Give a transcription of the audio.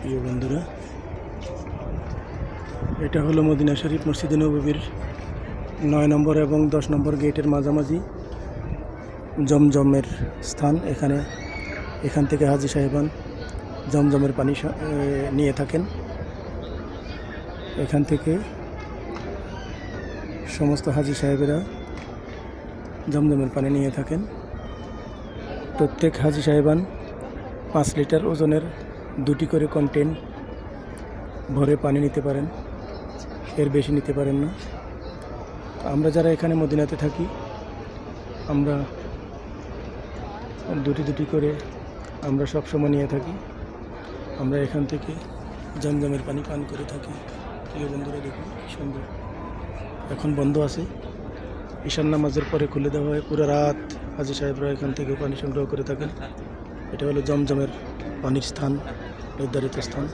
প্রিয় বন্ধুরা, এটা হলো মদিনা শরীফ মসজিদে নবীর নয় নম্বর এবং দশ নম্বর গেটের মাঝামাঝি জমজমের স্থান। এখানে, এখান থেকে হাজি সাহেবান জমজমের পানি নিয়ে থাকেন। এখান থেকে সমস্ত হাজি সাহেবেরা জমজমের পানি নিয়ে থাকেন। প্রত্যেক হাজি সাহেবান পাঁচ লিটার ওজনের দুটি করে কন্টেন ভরে পানি নিতে পারেন, এর বেশি নিতে পারেন না। আমরা যারা এখানে মদিনাতে থাকি, আমরা দুটি দুটি করে আমরা সব সময় নিয়ে থাকি। আমরা এখান থেকে জমজমের পানি পান করে থাকি। প্রিয় বন্ধুরা, দেখুন সুন্দর। এখন বন্ধ আছে। ঈশান নামাজের পরে খুলে দেওয়া হয়। পুরো রাত হাজি সাহেবরা এখান থেকে পানি সংগ্রহ করে থাকেন। এটা হলো জমজমের পানির স্থান নির্ধারিত স্থান।